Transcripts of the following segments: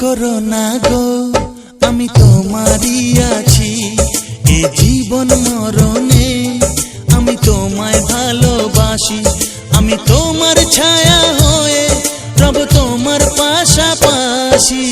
করো না গো, আমি তোমারই আছি। এ জীবন মরণে আমি তোমায় ভালোবাসি। আমি তোমার ছায়া হয়ে রব তোমার পাশাপাশি।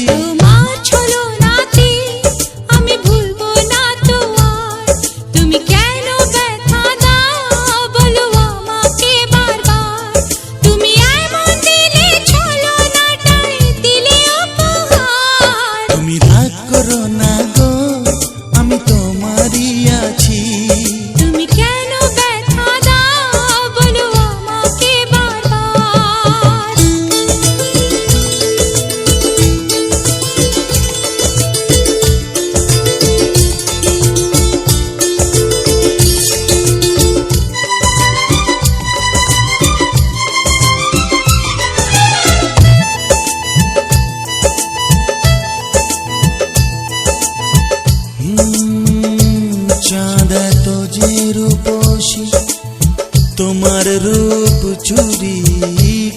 তোমার রূপ চুরি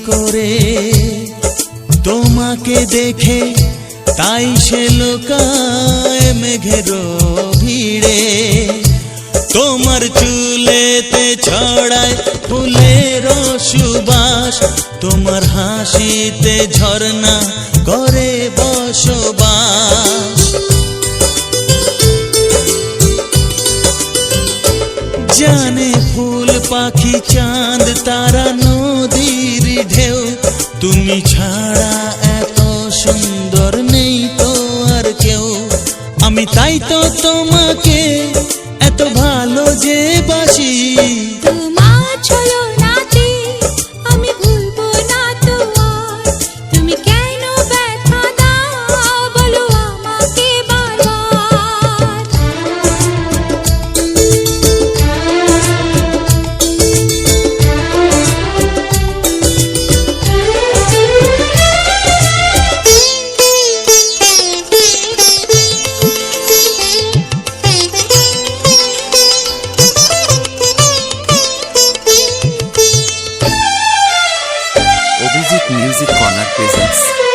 করে। তোমাকে দেখে তাই সে লোকায় মেঘের ভিড়ে। তোমার চুলেতে ছড়ায় ফুলের সুবাস। তোমার হাসিতে ঝর্ণা করে পাখি চাঁদ, তারা নদীর ঢেউ। তুমি ছাড়া এত সুন্দর নেই তো আর কেউ। আমি তাই তো তোমাকে এত ভালো যে presents.